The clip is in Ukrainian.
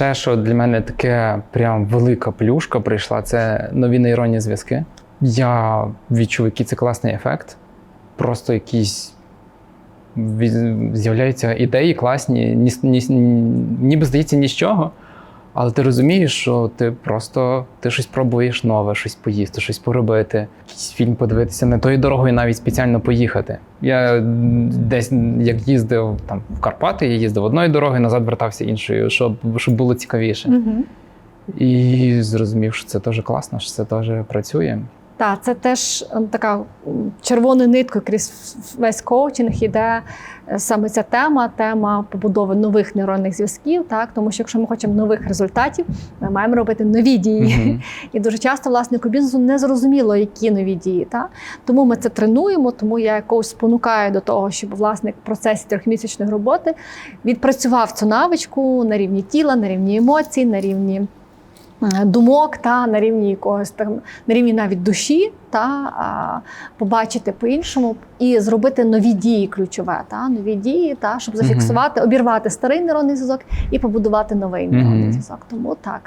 ще що для мене таке прям велика плюшка прийшла, це нові нейронні зв'язки. Я відчув, який це класний ефект. Просто якісь з'являються ідеї класні, ні, ні, ніби здається ні з чого. Але ти розумієш, що ти просто ти щось пробуєш нове, щось поїсти, щось поробити, якийсь фільм подивитися, не тою дорогою навіть спеціально поїхати. Я десь як їздив там в Карпати, я їздив одною дорогою, назад вертався іншою, щоб, щоб було цікавіше. Угу. І зрозумів, що це теж класно, що це теж працює. Так, це теж ем, така червоною ниткою крізь весь коучинг іде е, саме ця тема, тема побудови нових нейронних зв'язків. Так, тому що якщо ми хочемо нових результатів, ми маємо робити нові дії. Мгм. І дуже часто власнику бізнесу не зрозуміло, які нові дії. Та? Тому ми це тренуємо, тому я якось спонукаю до того, щоб власник в процесі трьохмісячної роботи відпрацював цю навичку на рівні тіла, на рівні емоцій, на рівні. Думок та на рівні якогось там на рівні навіть душі, та а, побачити по-іншому і зробити нові дії ключове, та нові дії, та щоб зафіксувати, обірвати старий нейронний зв'язок і побудувати новий нейронний зв'язок. Тому так.